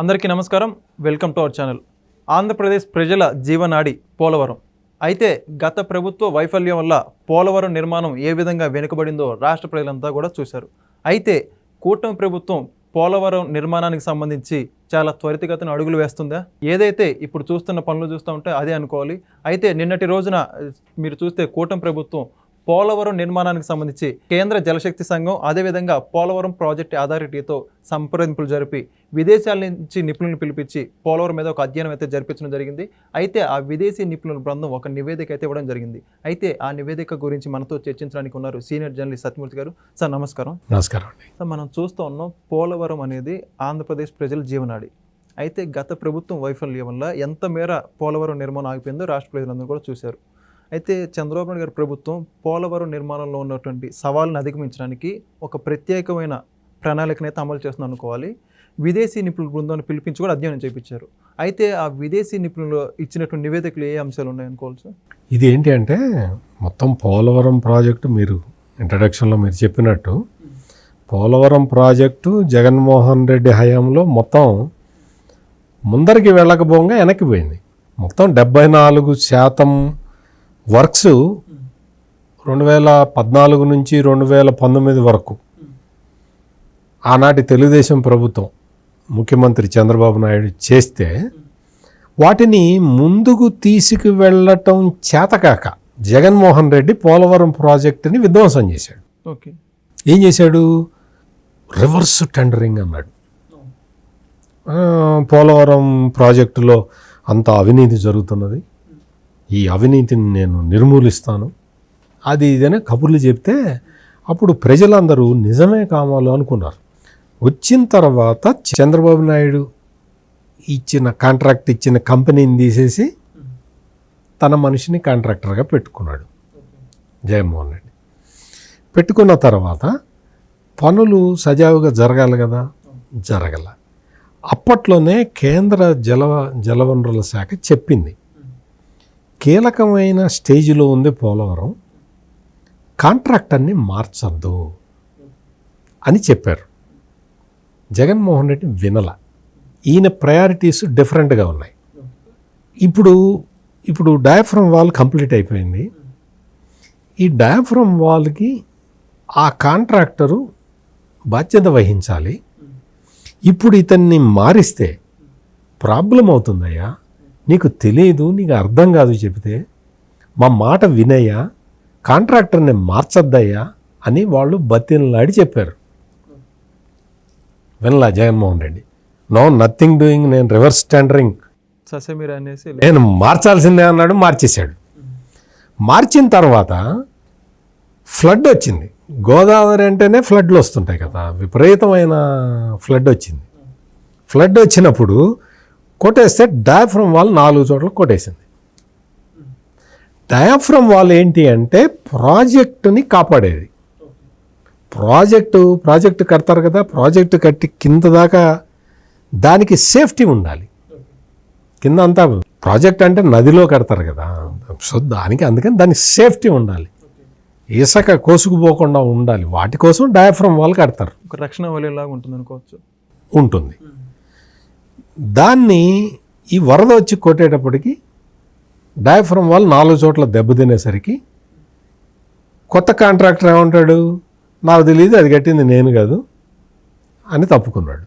అందరికీ నమస్కారం. Welcome to our channel. Andhra Pradesh ప్రజల జీవనాడి పోలవరం. అయితే గత ప్రభుత్వ వైఫల్యం వల్ల పోలవరం నిర్మాణం ఏ విధంగా వెనుకబడిందో రాష్ట్ర ప్రజలంతా కూడా చూశారు. అయితే కూటమి ప్రభుత్వం పోలవరం నిర్మాణానికి సంబంధించి చాలా త్వరితగతిన అడుగులు వేస్తుందా? ఏదైతే ఇప్పుడు చూస్తున్న పనులు చూస్తూ ఉంటే అదే అనుకోవాలి. అయితే నిన్నటి రోజున మీరు చూస్తే కూటమి ప్రభుత్వం పోలవరం నిర్మాణానికి సంబంధించి కేంద్ర జలశక్తి సంఘం అదేవిధంగా పోలవరం ప్రాజెక్ట్ అథారిటీతో సంప్రదింపులు జరిపి విదేశాల నుంచి నిపుణులను పిలిపించి పోలవరం మీద ఒక అధ్యయనం అయితే జరిపించడం జరిగింది. అయితే ఆ విదేశీ నిపుణుల బృందం ఒక నివేదిక అయితే ఇవ్వడం జరిగింది. అయితే ఆ నివేదిక గురించి మనతో చర్చించడానికి ఉన్నారు సీనియర్ జర్నలిస్ట్ సత్యమూర్తి గారు. సార్ నమస్కారం. నమస్కారం అండి. సార్ మనం చూస్తూ ఉన్నాం పోలవరం అనేది ఆంధ్రప్రదేశ్ ప్రజల జీవనాడి. అయితే గత ప్రభుత్వం వైఫల్యం వల్ల ఎంత మేర పోలవరం నిర్మాణం ఆగిపోయిందో రాష్ట్ర ప్రజలందరూ కూడా చూశారు. అయితే చంద్రబాబు నాయుడు గారి ప్రభుత్వం పోలవరం నిర్మాణంలో ఉన్నటువంటి సవాళ్ళను అధిగమించడానికి ఒక ప్రత్యేకమైన ప్రణాళికను అయితే అమలు చేస్తుంది అనుకోవాలి. విదేశీ నిపుణుల బృందాన్ని పిలిపించి కూడా అధ్యయనం చేయించారు అయితే ఆ విదేశీ నిపుణులు ఇచ్చినటువంటి నివేదికలు ఏ అంశాలు ఉన్నాయనుకోవచ్చు ఇది ఏంటి అంటే మొత్తం పోలవరం ప్రాజెక్టు మీరు ఇంట్రడక్షన్లో మీరు చెప్పినట్టు పోలవరం ప్రాజెక్టు జగన్మోహన్ రెడ్డి హయాంలో మొత్తం ముందరికి వెళ్ళకపోగా వెనక్కి పోయింది. మొత్తం డెబ్బై నాలుగు శాతం వర్క్స్ రెండు వేల పద్నాలుగు నుంచి రెండు వేల పంతొమ్మిది వరకు. ఆనాటి తెలుగుదేశం ప్రభుత్వం ముఖ్యమంత్రి చంద్రబాబు నాయుడు చేస్తే వాటిని ముందుకు తీసుకువెళ్ళటం చేతకాక జగన్మోహన్ రెడ్డి పోలవరం ప్రాజెక్టుని విధ్వంసం చేశాడు. ఓకే. ఏం చేశాడు? రివర్స్ టెండరింగ్ అన్నాడు. పోలవరం ప్రాజెక్టులో అంత అవినీతి జరుగుతున్నది. ఈ అవినీతిని నేను నిర్మూలిస్తాను. అది ఇదనే కబుర్లు చెప్తే అప్పుడు ప్రజలందరూ నిజమే కామాలు అనుకున్నారు. వచ్చిన తర్వాత చంద్రబాబు నాయుడు ఇచ్చిన కాంట్రాక్ట్ ఇచ్చిన కంపెనీని తీసేసి తన మనిషిని కాంట్రాక్టర్గా పెట్టుకున్నాడు జగన్మోహన్ రెడ్డి. పెట్టుకున్న తర్వాత పనులు సజావుగా జరగాలి కదా? జరగల. అప్పట్లోనే కేంద్ర జల జలవనరుల శాఖ చెప్పింది. కీలకమైన స్టేజ్లో ఉంది పోలవరం కాంట్రాక్టర్ని మార్చద్దు అని చెప్పారు. జగన్మోహన్ రెడ్డి వినల. ఈయన ప్రయారిటీస్ డిఫరెంట్గా ఉన్నాయి. ఇప్పుడు ఇప్పుడు డయాఫ్రమ్ వాల్ కంప్లీట్ అయిపోయింది. ఈ డయాఫ్రమ్ వాల్కి ఆ కాంట్రాక్టరు బాధ్యత వహించాలి. ఇప్పుడు ఇతన్ని మారిస్తే ప్రాబ్లం అవుతుందయ్యా నీకు తెలియదు నీకు అర్థం కాదు చెబితే మా మాట వినయ్యా కాంట్రాక్టర్ని మార్చద్దయ్యా అని వాళ్ళు బతిలాడి చెప్పారు. వినలా Jaganmohan Reddy. No nothing doing నేను రివర్స్ టెండరింగ్. ససేమిర అనేసి నేను మార్చాల్సిందే అన్నాడు మార్చేశాడు. మార్చిన తర్వాత ఫ్లడ్ వచ్చింది. గోదావరి అంటేనే ఫ్లడ్లు వస్తుంటాయి కదా విపరీతమైన ఫ్లడ్ వచ్చింది. ఫ్లడ్ వచ్చినప్పుడు కొట్టేస్తే డయాఫ్రమ్ వాల్ నాలుగు చోట్ల కొట్టేసింది. డయాఫ్రమ్ వాల్ ఏంటి అంటే ప్రాజెక్టుని కాపాడేది. ప్రాజెక్టు ప్రాజెక్టు కడతారు కదా ప్రాజెక్టు కట్టి కింద దాకా దానికి సేఫ్టీ ఉండాలి. కింద అంతా ప్రాజెక్ట్ అంటే నదిలో కడతారు కదా సో దానికి అందుకని దానికి సేఫ్టీ ఉండాలి. ఇసుక కోసుకుపోకుండా ఉండాలి. వాటి కోసం డయాఫ్రమ్ వాల్ కడతారు. ఒక రక్షణ వలయలాగా ఉంటుంది అనుకోవచ్చు ఉంటుంది. దాన్ని ఈ వరద వచ్చి కొట్టేటప్పటికి డయాఫ్రమ్ వాల్ నాలుగు చోట్ల దెబ్బతినేసరికి కొత్త కాంట్రాక్టర్ ఏమంటాడు? నాకు తెలియదు అది కట్టింది నేను కాదు అని తప్పుకున్నాడు.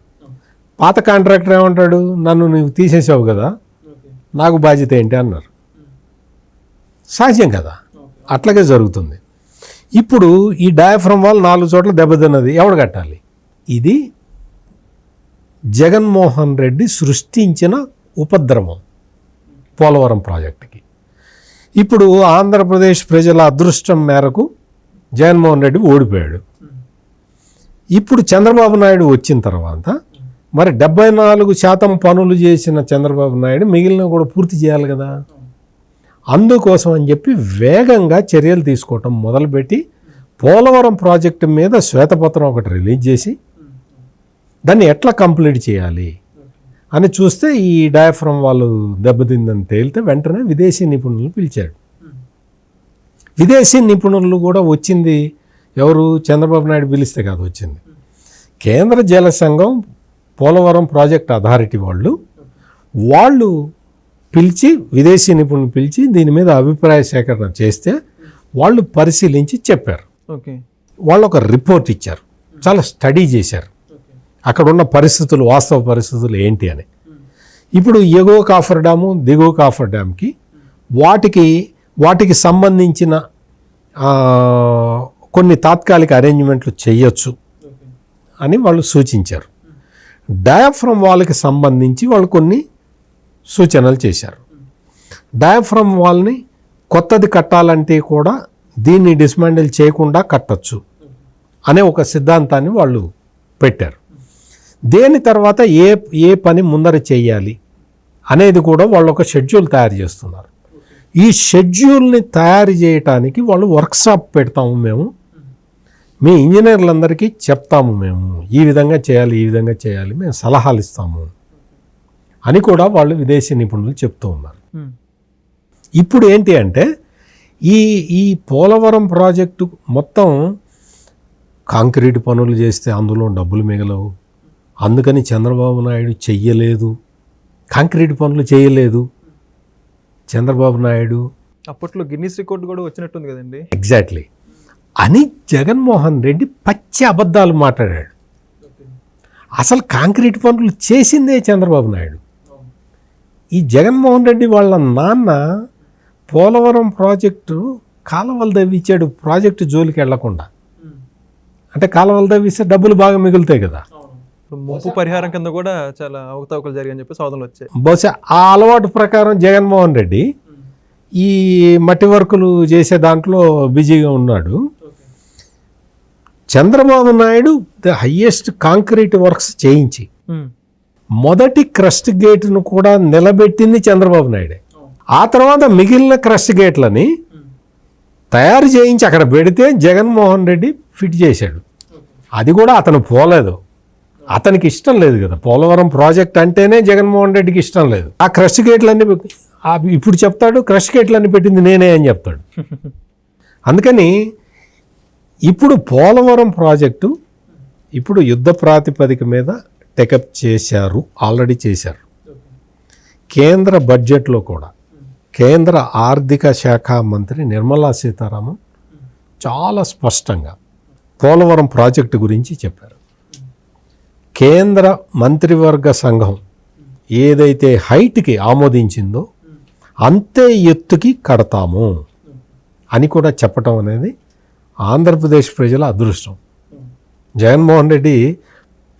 పాత కాంట్రాక్టర్ ఏమంటాడు? నన్ను నువ్వు తీసేసావు కదా నాకు బాధ్యత ఏంటి? అన్నారు. సహజం కదా. అట్లాగే జరుగుతుంది. ఇప్పుడు ఈ డయాఫ్రమ్ వాల్ నాలుగు చోట్ల దెబ్బతిన్నది ఎవడు కట్టాలి? ఇది జగన్మోహన్ రెడ్డి సృష్టించిన ఉపద్రవం పోలవరం ప్రాజెక్టుకి. ఇప్పుడు ఆంధ్రప్రదేశ్ ప్రజల అదృష్టం మేరకు జగన్మోహన్ రెడ్డి ఓడిపోయాడు. ఇప్పుడు చంద్రబాబు నాయుడు వచ్చిన తర్వాత మరి డెబ్బై నాలుగు శాతం పనులు చేసిన చంద్రబాబు నాయుడు మిగిలిన కూడా పూర్తి చేయాలి కదా. అందుకోసం అని చెప్పి వేగంగా చర్యలు తీసుకోవటం మొదలుపెట్టి పోలవరం ప్రాజెక్టు మీద శ్వేతపత్రం ఒకటి రిలీజ్ చేసి దాన్ని ఎట్లా కంప్లీట్ చేయాలి అని చూస్తే ఈ డయాఫ్రమ్ వాళ్ళు దెబ్బతిందని తేలితే వెంటనే విదేశీ నిపుణులను పిలిచాడు. విదేశీ నిపుణులు కూడా వచ్చింది ఎవరు? చంద్రబాబు నాయుడు పిలిస్తే కాదు వచ్చింది. కేంద్ర జల సంఘం పోలవరం ప్రాజెక్ట్ అథారిటీ వాళ్ళు వాళ్ళు పిలిచి విదేశీ నిపుణులు పిలిచి దీని మీద అభిప్రాయ సేకరణ చేస్తే వాళ్ళు పరిశీలించి చెప్పారు. ఓకే. వాళ్ళు ఒక రిపోర్ట్ ఇచ్చారు. చాలా స్టడీ చేశారు. అక్కడున్న పరిస్థితులు వాస్తవ పరిస్థితులు ఏంటి అని. ఇప్పుడు ఎగువ కాఫర్ డ్యాము దిగువ కాఫర్ డ్యామ్కి వాటికి వాటికి సంబంధించిన కొన్ని తాత్కాలిక అరేంజ్మెంట్లు చేయొచ్చు అని వాళ్ళు సూచించారు. డయాఫ్రమ్ వాళ్ళకి సంబంధించి వాళ్ళు కొన్ని సూచనలు చేశారు. డయాఫ్రమ్ వాళ్ళని కొత్తది కట్టాలంటే కూడా దీన్ని డిస్మాండిల్ చేయకుండా కట్టచ్చు అనే ఒక సిద్ధాంతాన్ని వాళ్ళు పెట్టారు. దేని తర్వాత ఏ ఏ పని ముందర చేయాలి అనేది కూడా వాళ్ళు ఒక షెడ్యూల్ తయారు చేస్తున్నారు. ఈ షెడ్యూల్ని తయారు చేయటానికి వాళ్ళు వర్క్షాప్ పెడతాము మేము. మీ ఇంజనీర్లందరికీ చెప్తాము మేము. ఈ విధంగా చేయాలి ఈ విధంగా చేయాలి మేము సలహాలు ఇస్తాము అని కూడా వాళ్ళు విదేశీ నిపుణులు చెప్తూ ఉన్నారు. ఇప్పుడు ఏంటి అంటే ఈ ఈ పోలవరం ప్రాజెక్టు మొత్తం కాంక్రీట్ పనులు చేస్తే అందులో డబ్బులు మిగలవు. అందుకని చంద్రబాబు నాయుడు చెయ్యలేదు. కాంక్రీట్ పనులు చేయలేదు చంద్రబాబు నాయుడు అప్పట్లో గిన్నీస్ రికార్డు కూడా వచ్చినట్టుంది కదండి. ఎగ్జాక్ట్లీ. అని జగన్మోహన్ రెడ్డి పచ్చి అబద్ధాలు మాట్లాడాడు. అసలు కాంక్రీట్ పనులు చేసిందే చంద్రబాబు నాయుడు. ఈ జగన్మోహన్ రెడ్డి వాళ్ళ నాన్న పోలవరం ప్రాజెక్టు కాలువలు తవ్వించాడు ప్రాజెక్టు జోలికి వెళ్ళకుండా. అంటే కాలువలు తవ్విస్తే డబ్బులు బాగా మిగులుతాయి కదా. ముప్పు పరిహారం కింద కూడా చాలా అవకతవకలు జరిగాయని చెప్పి సోదనలు వచ్చాయి. బహుశా ఆ అలవాటు ప్రకారం జగన్మోహన్ రెడ్డి ఈ మట్టి వర్కులు చేసే దాంట్లో బిజీగా ఉన్నాడు. Chandrababu Naidu the highest concrete works చేయించి. మొదటి క్రస్ట్ గేట్ను కూడా నిలబెట్టింది చంద్రబాబు నాయుడే. ఆ తర్వాత మిగిలిన క్రస్ట్ గేట్లని తయారు చేయించి అక్కడ పెడితే జగన్మోహన్ రెడ్డి ఫిట్ చేశాడు. అది కూడా అతను పోలేదు. అతనికి ఇష్టం లేదు కదా. పోలవరం ప్రాజెక్ట్ అంటేనే జగన్మోహన్ రెడ్డికి ఇష్టం లేదు. ఆ క్రష్ గేట్లన్నీ పె- ఇప్పుడు చెప్తాడు క్రష్ గేట్లన్నీ పెట్టింది నేనే అని చెప్తాడు. అందుకని ఇప్పుడు పోలవరం ప్రాజెక్టు ఇప్పుడు యుద్ధ ప్రాతిపదిక మీద టెకప్ చేశారు ఆల్రెడీ చేశారు. కేంద్ర బడ్జెట్లో కూడా. కేంద్ర ఆర్థిక శాఖ మంత్రి నిర్మలా సీతారామన్ చాలా స్పష్టంగా పోలవరం ప్రాజెక్టు గురించి చెప్పారు. కేంద్ర మంత్రివర్గ సంఘం ఏదైతే హైట్కి ఆమోదించిందో అంతే ఎత్తుకి కడతాము అని కూడా చెప్పటం అనేది ఆంధ్రప్రదేశ్ ప్రజల అదృష్టం. జగన్మోహన్ రెడ్డి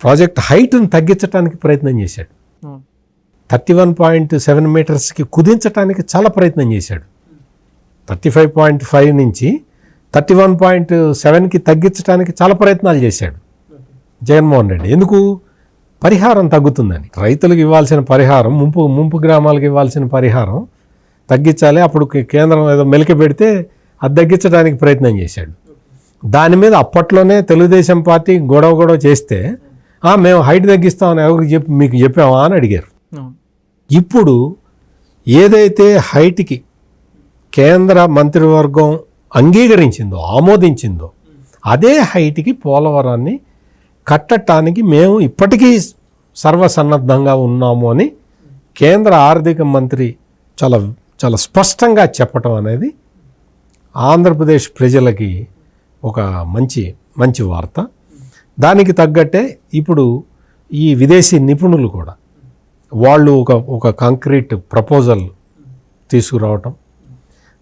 ప్రాజెక్ట్ హైట్ను తగ్గించడానికి ప్రయత్నం చేశాడు. థర్టీ వన్ పాయింట్ సెవెన్ మీటర్స్కి కుదించడానికి చాలా ప్రయత్నం చేశాడు. థర్టీ ఫైవ్ పాయింట్ ఫైవ్ నుంచి థర్టీ వన్ పాయింట్ సెవెన్కి తగ్గించడానికి చాలా ప్రయత్నాలు చేశాడు. జగన్మోహన్ రెడ్డి. ఎందుకు? పరిహారం తగ్గుతుందని. రైతులకు ఇవ్వాల్సిన పరిహారం ముంపు ముంపు గ్రామాలకు ఇవ్వాల్సిన పరిహారం తగ్గించాలి. అప్పుడు కేంద్రం ఏదో మెలిక పెడితే అది తగ్గించడానికి ప్రయత్నం చేశాడు. దాని మీద అప్పట్లోనే తెలుగుదేశం పార్టీ గొడవ గొడవ చేస్తే "ఆ, మేము హైట్ తగ్గిస్తామని ఎవరికి చెప్పి మీకు చెప్పామా అని అడిగారు. ఇప్పుడు ఏదైతే హైట్కి కేంద్ర మంత్రివర్గం అంగీకరించిందో ఆమోదించిందో అదే హైట్కి పోలవరాన్ని కట్టడానికి మేము ఇప్పటికీ సర్వసన్నద్ధంగా ఉన్నాము అని కేంద్ర ఆర్థిక మంత్రి చాలా చాలా స్పష్టంగా చెప్పటం అనేది ఆంధ్రప్రదేశ్ ప్రజలకి ఒక మంచి మంచి వార్త. దానికి తగ్గట్టే ఇప్పుడు ఈ విదేశీ నిపుణులు కూడా వాళ్ళు ఒక ఒక కాంక్రీట్ ప్రపోజల్ తీసుకురావటం.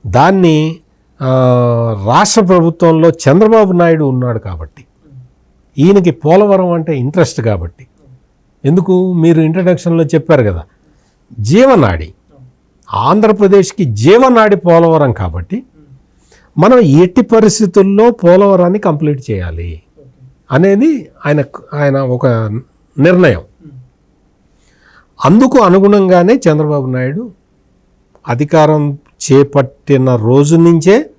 దాన్ని రాష్ట్ర ప్రభుత్వంలో చంద్రబాబు నాయుడు ఉన్నాడు కాబట్టి ఈయనకి పోలవరం అంటే ఇంట్రెస్ట్ కాబట్టి. ఎందుకు? మీరు ఇంట్రడక్షన్లో చెప్పారు కదా. జీవనాడి. ఆంధ్రప్రదేశ్కి జీవనాడి పోలవరం కాబట్టి మనం ఎట్టి పరిస్థితుల్లో పోలవరాన్ని కంప్లీట్ చేయాలి అనేది ఆయన ఆయన ఒక నిర్ణయం. అందుకు అనుగుణంగానే చంద్రబాబు నాయుడు అధికారం చేపట్టిన రోజు నుంచే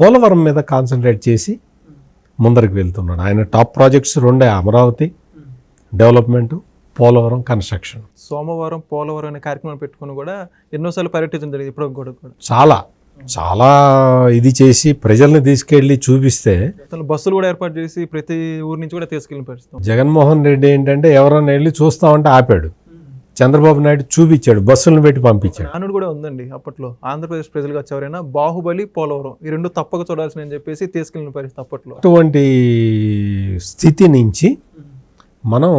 పోలవరం మీద కాన్సన్ట్రేట్ చేసి ముందరికి వెళ్తున్నాడు. ఆయన టాప్ ప్రాజెక్ట్స్ రెండే అమరావతి డెవలప్మెంట్ పోలవరం కన్స్ట్రక్షన్. సోమవారం పోలవరం అనే కార్యక్రమం పెట్టుకుని కూడా ఎన్నోసార్లు పర్యటించడం జరిగింది. ఇప్పుడు కూడా కూడా. చాలా చాలా ఇది చేసి ప్రజల్ని తీసుకెళ్ళి చూపిస్తే అసలు బస్సులు కూడా ఏర్పాటు చేసి ప్రతి ఊరి నుంచి కూడా తీసుకెళ్ళిన పరిస్థితి. జగన్మోహన్ రెడ్డి ఏంటంటే ఎవరైనా వెళ్ళి చూస్తామంటే ఆపాడు. చంద్రబాబు నాయుడు చూపించాడు బస్సులను పెట్టి పంపించాడు. నానుడు కూడా ఉందండి అప్పట్లో. ఆంధ్రప్రదేశ్ ప్రజలుగా వచ్చేవరైనా బాహుబలి పోలవరం ఈ రెండు తప్పక చూడాల్సిన అని చెప్పేసి తీసుకెళ్ళిన పరిస్థితి అప్పట్లో. అటువంటి స్థితి నుంచి మనం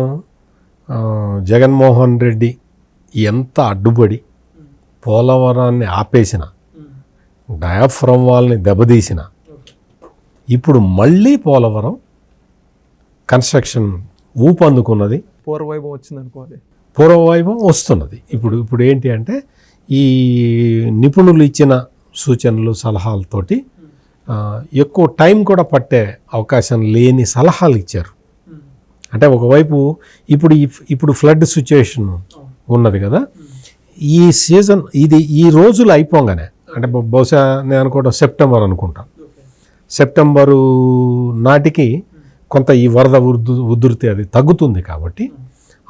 జగన్మోహన్ రెడ్డి ఎంత అడ్డుపడి పోలవరాన్ని ఆపేసిన డయాఫ్రమ్ వాళ్ళని దెబ్బతీసిన ఇప్పుడు మళ్ళీ పోలవరం కన్స్ట్రక్షన్ ఊపందుకున్నది. పూర్వవైభవం వచ్చింది అనుకోవాలి పూర్వవైభవం వస్తున్నది. ఇప్పుడు ఇప్పుడు ఏంటి అంటే ఈ నిపుణులు ఇచ్చిన సూచనలు సలహాలతోటి ఎక్కువ టైం కూడా పట్టే అవకాశం లేని సలహాలు ఇచ్చారు. అంటే ఒకవైపు ఇప్పుడు ఇప్పుడు ఫ్లడ్ సిచ్యుయేషన్ ఉన్నది కదా. ఈ సీజన్ ఇది ఈ రోజులు అయిపోగానే అంటే బహుశా నేను అనుకోవడం సెప్టెంబర్ అనుకుంటాను సెప్టెంబరు నాటికి కొంత ఈ వరద ఉధృతి అది తగ్గుతుంది కాబట్టి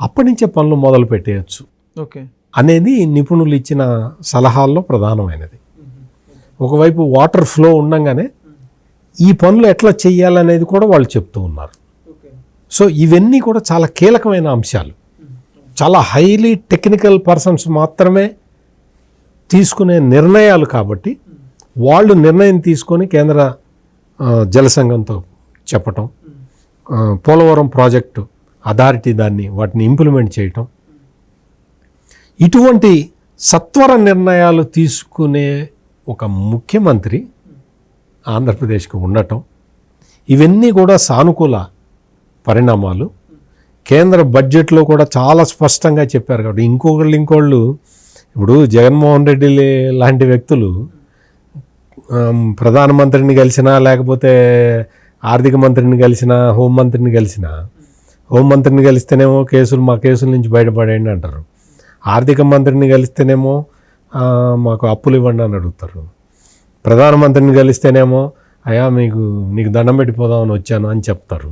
అప్పటి నుంచే పనులు మొదలు పెట్టేయచ్చు. ఓకే. అనేది నిపుణులు ఇచ్చిన సలహాల్లో ప్రధానమైనది. ఒకవైపు వాటర్ ఫ్లో ఉండంగానే ఈ పనులు ఎట్లా చేయాలనేది కూడా వాళ్ళు చెప్తూ ఉన్నారు. సో ఇవన్నీ కూడా చాలా కీలకమైన అంశాలు. చాలా హైలీ టెక్నికల్ పర్సన్స్ మాత్రమే తీసుకునే నిర్ణయాలు కాబట్టి వాళ్ళు నిర్ణయం తీసుకొని కేంద్ర ఆ, జల సంఘంతో చెప్పటం పోలవరం ప్రాజెక్టు అథారిటీ దాన్ని వాటిని ఇంప్లిమెంట్ చేయటం. ఇటువంటి సత్వర నిర్ణయాలు తీసుకునే ఒక ముఖ్యమంత్రి ఆంధ్రప్రదేశ్కి ఉండటం ఇవన్నీ కూడా సానుకూల పరిణామాలు. కేంద్ర బడ్జెట్లో కూడా చాలా స్పష్టంగా చెప్పారు కాబట్టి ఇంకొకళ్ళు ఇంకోళ్ళు ఇప్పుడు జగన్మోహన్ రెడ్డి లాంటి వ్యక్తులు ప్రధానమంత్రిని కలిసినా లేకపోతే ఆర్థిక మంత్రిని కలిసినా హోంమంత్రిని కలిసినా హోంమంత్రిని కలిస్తేనేమో కేసులు మా కేసుల నుంచి బయటపడేయండి అంటారు. ఆర్థిక మంత్రిని కలిస్తేనేమో మాకు అప్పులు ఇవ్వండి అని అడుగుతారు. ప్రధానమంత్రిని కలిస్తేనేమో అయ్యా మీకు నీకు దండం పెట్టిపోదామని వచ్చాను అని చెప్తారు.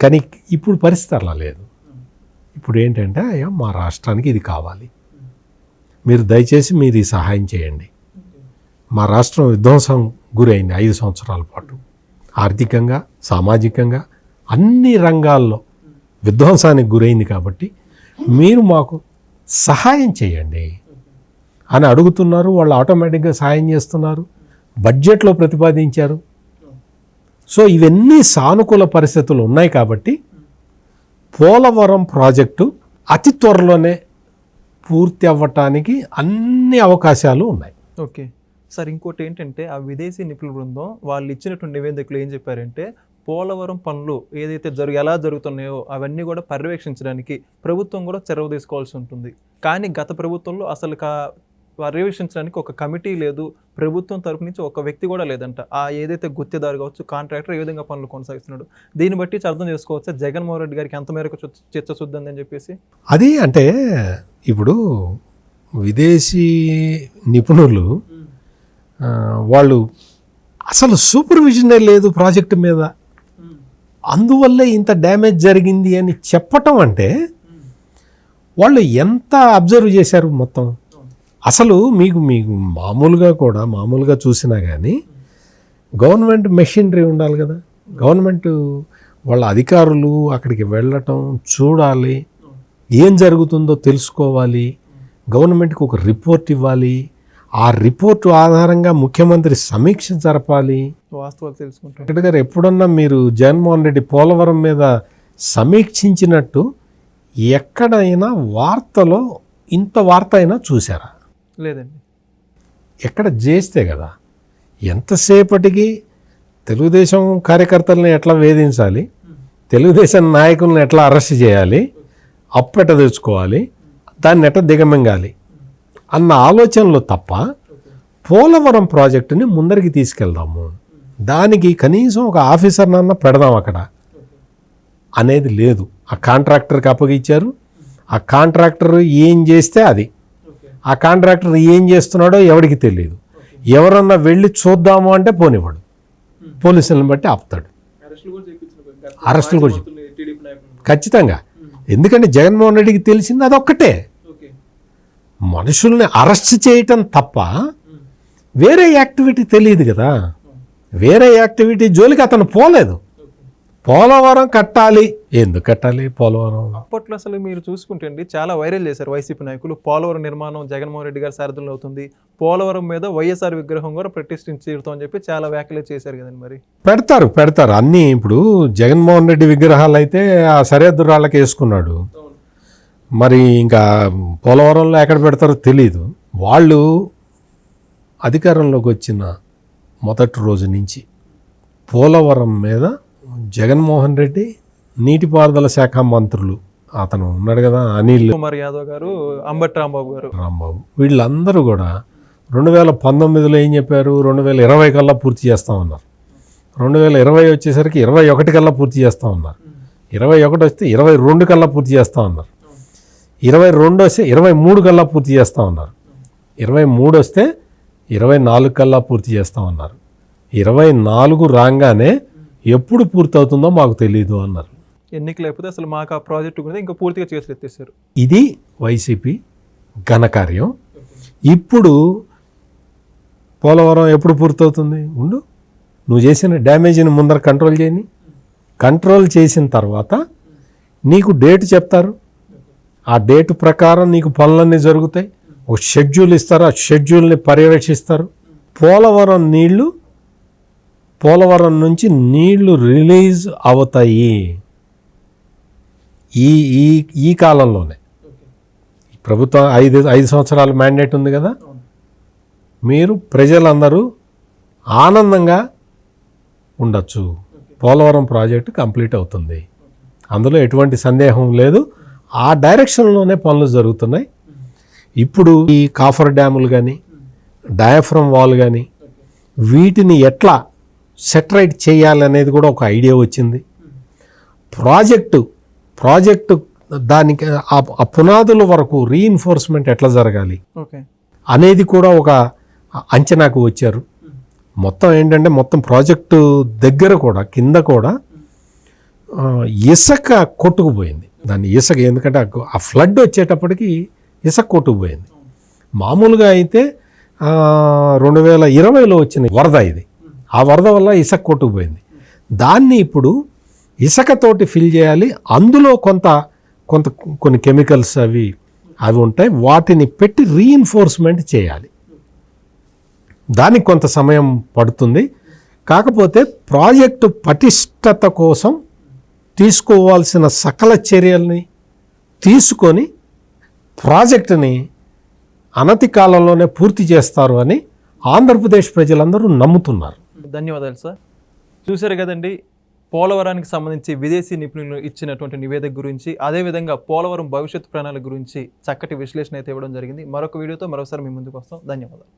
కానీ ఇప్పుడు పరిస్థితి అలా లేదు. ఇప్పుడు ఏంటంటే అయ్యా మా రాష్ట్రానికి ఇది కావాలి. మీరు దయచేసి మీరు ఈ సహాయం చేయండి. మా రాష్ట్రం విధ్వంసం గురైంది ఐదు సంవత్సరాల పాటు. ఆర్థికంగా సామాజికంగా అన్ని రంగాల్లో విధ్వంసానికి గురైంది కాబట్టి మీరు మాకు సహాయం చేయండి అని అడుగుతున్నారు. వాళ్ళు ఆటోమేటిక్గా సహాయం చేస్తున్నారు. బడ్జెట్లో ప్రతిపాదించారు. సో ఇవన్నీ సానుకూల పరిస్థితులు ఉన్నాయి కాబట్టి పోలవరం ప్రాజెక్టు అతి త్వరలోనే పూర్తి అవ్వటానికి అన్ని అవకాశాలు ఉన్నాయి. ఓకే. సార్ ఇంకోటి ఏంటంటే ఆ విదేశీ నిపుణుల బృందం వాళ్ళు ఇచ్చినటువంటి నివేదికలు ఏం చెప్పారంటే పోలవరం పనులు ఏదైతే జరుగు ఎలా జరుగుతున్నాయో అవన్నీ కూడా పర్యవేక్షించడానికి ప్రభుత్వం కూడా చొరవ తీసుకోవాల్సి ఉంటుంది. కానీ గత ప్రభుత్వంలో అసలు కా పర్యవేక్షించడానికి ఒక కమిటీ లేదు. ప్రభుత్వం తరపు నుంచి ఒక వ్యక్తి కూడా లేదంట. ఆ ఏదైతే గుత్తేదారు కావచ్చు కాంట్రాక్టర్ ఏ విధంగా పనులు కొనసాగిస్తున్నాడు. దీన్ని బట్టి అర్థం చేసుకోవచ్చా? జగన్మోహన్ రెడ్డి గారికి ఎంత మేరకు చిత్తశుద్ధి ఉందని చెప్పేసి? అది అంటే ఇప్పుడు విదేశీ నిపుణులు వాళ్ళు అసలు సూపర్విజనే లేదు ప్రాజెక్టు మీద. అందువల్లే ఇంత డ్యామేజ్ జరిగింది అని చెప్పటం అంటే వాళ్ళు ఎంత అబ్జర్వ్ చేశారు మొత్తం? అసలు మీకు మీకు మామూలుగా కూడా మామూలుగా చూసినా కానీ గవర్నమెంట్ మెషినరీ ఉండాలి కదా. గవర్నమెంట్ వాళ్ళ అధికారులు అక్కడికి వెళ్ళటం చూడాలి. ఏం జరుగుతుందో తెలుసుకోవాలి. గవర్నమెంట్కి ఒక రిపోర్ట్ ఇవ్వాలి. ఆ రిపోర్టు ఆధారంగా ముఖ్యమంత్రి సమీక్ష జరపాలి. వాస్తవాలు తెలుసుకుంటాం. వెంకట గారు ఎప్పుడన్నా మీరు జగన్మోహన్ రెడ్డి పోలవరం మీద సమీక్షించినట్టు ఎక్కడైనా వార్తలో ఇంత వార్త అయినా చూసారా లేదండి. ఎక్కడ చేస్తే కదా ఎంతసేపటికి తెలుగుదేశం కార్యకర్తల్ని ఎట్లా వేధించాలి తెలుగుదేశం నాయకుల్ని ఎట్లా అరెస్ట్ చేయాలి అప్పెట తెచ్చుకోవాలి దాన్ని ఎట్లా దిగమింగాలి? అన్న ఆలోచనలో తప్ప పోలవరం ప్రాజెక్టుని ముందరికి తీసుకెళ్దాము. దానికి కనీసం ఒక ఆఫీసర్నన్నా పెడదాం అక్కడ. అనేది లేదు. ఆ కాంట్రాక్టర్కి అప్పగిచ్చారు. ఆ కాంట్రాక్టర్ ఏం చేస్తే అది. ఆ కాంట్రాక్టర్ ఏం చేస్తున్నాడో ఎవడికి తెలియదు ఎవరన్నా వెళ్ళి చూద్దాము అంటే పోనివ్వడు. పోలీసులను బట్టి ఆపుతాడు. అరెస్టులు కూడా ఖచ్చితంగా. ఎందుకంటే జగన్మోహన్ రెడ్డికి తెలిసింది అదొక్కటే. మనుషుల్ని అరెస్ట్ చేయటం తప్ప వేరే యాక్టివిటీ తెలియదు కదా. వేరే యాక్టివిటీ జోలికి అతను పోలేదు. పోలవరం కట్టాలి. ఎందుకు కట్టాలి పోలవరం? అప్పట్లో అసలు మీరు చూసుకుంటే అండి చాలా వైరల్ చేశారు వైసీపీ నాయకులు. పోలవరం నిర్మాణం జగన్మోహన్ రెడ్డి గారి సారథ్యంలో అవుతుంది. పోలవరం మీద వైఎస్ఆర్ విగ్రహం కూడా ప్రతిష్ఠించుతాం అని చెప్పి చాలా వ్యాఖ్యలు చేశారు కదండి మరి. పెడతారు పెడతారు. అన్నీ ఇప్పుడు జగన్మోహన్ రెడ్డి విగ్రహాలు అయితే ఆ సరిహద్దు రాళ్ళకి వేసుకున్నాడు. మరి ఇంకా పోలవరంలో ఎక్కడ పెడతారో తెలియదు వాళ్ళు అధికారంలోకి వచ్చిన మొదటి రోజు నుంచి పోలవరం మీద జగన్మోహన్ రెడ్డి నీటిపారుదల శాఖ మంత్రులు అతను ఉన్నాడు కదా అనిల్ కుమార్ యాదవ్ గారు అంబటి రాంబాబు గారు. రాంబాబు. వీళ్ళందరూ కూడా రెండు వేల పంతొమ్మిదిలో ఏం చెప్పారు? రెండు వేల ఇరవై కల్లా పూర్తి చేస్తామన్నారు రెండు వేల ఇరవై వచ్చేసరికి ఇరవై ఒకటి కల్లా పూర్తి చేస్తామన్నారు ఇరవై ఒకటి వస్తే ఇరవై రెండు కల్లా పూర్తి చేస్తామన్నారు ఇరవై రెండు వస్తే ఇరవై మూడు కల్లా పూర్తి చేస్తామన్నారు ఇరవై మూడు వస్తే ఇరవై నాలుగు కల్లా పూర్తి చేస్తామన్నారు ఇరవై నాలుగు రాగానే ఎప్పుడు పూర్తవుతుందో మాకు తెలియదు అన్నారు. ఎన్నికలు అయిపోతే అసలు మాకు ఆ ప్రాజెక్టు గురించి ఇంకా పూర్తిగా చేతులు ఎత్తేసారు ఇది వైసీపీ ఘనకార్యం ఇప్పుడు పోలవరం ఎప్పుడు పూర్తవుతుంది? ఉండు. నువ్వు చేసిన డ్యామేజ్ని ముందర కంట్రోల్ చేయని. కంట్రోల్ చేసిన తర్వాత నీకు డేట్ చెప్తారు. ఆ డేట్ ప్రకారం నీకు పనులన్నీ జరుగుతాయి. ఒక షెడ్యూల్ ఇస్తారు ఆ షెడ్యూల్ని పర్యవేక్షిస్తారు. పోలవరం నీళ్ళు పోలవరం నుంచి నీళ్ళు రిలీజ్ అవుతాయి. ఈ ఈ ఈ కాలంలోనే. ప్రభుత్వం ఐదు ఐదు సంవత్సరాలు మ్యాండేట్ ఉంది కదా? మీరు ప్రజలందరూ ఆనందంగా ఉండొచ్చు. పోలవరం ప్రాజెక్టు కంప్లీట్ అవుతుంది. అందులో ఎటువంటి సందేహం లేదు. ఆ డైరెక్షన్లోనే పనులు జరుగుతున్నాయి. ఇప్పుడు ఈ కాఫర్ డ్యాములు కానీ డయాఫ్రమ్ వాల్ కానీ వీటిని ఎట్లా సెటరైట్ చేయాలనేది కూడా ఒక ఐడియా వచ్చింది. ప్రాజెక్టు ప్రాజెక్టు దానికి ఆ- పునాదుల వరకు రీఇన్ఫోర్స్మెంట్ ఎట్లా జరగాలి? అనేది కూడా ఒక అంచనాకు వచ్చారు. మొత్తం ఏంటంటే మొత్తం ప్రాజెక్టు దగ్గర కూడా కింద కూడా ఇసుక కొట్టుకుపోయింది. దాన్ని ఇసుక ఎందుకంటే ఆ- ఫ్లడ్ వచ్చేటప్పటికి ఇసుక కొట్టుకుపోయింది. మామూలుగా అయితే రెండు వేల ఇరవైలో వచ్చిన వరద ఇది. ఆ వరద వల్ల ఇసుక కొట్టుకుపోయింది. దాన్ని ఇప్పుడు ఇసుకతోటి ఫిల్ చేయాలి. అందులో కొంత కొంత కొన్ని కెమికల్స్ అవి అవి ఉంటాయి. వాటిని పెట్టి రీఇన్ఫోర్స్మెంట్ చేయాలి. దానికి కొంత సమయం పడుతుంది. కాకపోతే ప్రాజెక్టు పటిష్టత కోసం తీసుకోవాల్సిన సకల చర్యల్ని తీసుకొని ప్రాజెక్టుని అనతి కాలంలోనే పూర్తి చేస్తారు అని ఆంధ్రప్రదేశ్ ప్రజలందరూ నమ్ముతున్నారు. ధన్యవాదాలు సార్. చూశారు కదండి పోలవరానికి సంబంధించి విదేశీ నిపుణులు ఇచ్చినటువంటి నివేదిక గురించి అదేవిధంగా పోలవరం భవిష్యత్ ప్రణాళిక గురించి చక్కటి విశ్లేషణ అయితే ఇవ్వడం జరిగింది. మరొక వీడియోతో మరోసారి మీ ముందుకు వస్తాం. ధన్యవాదాలు.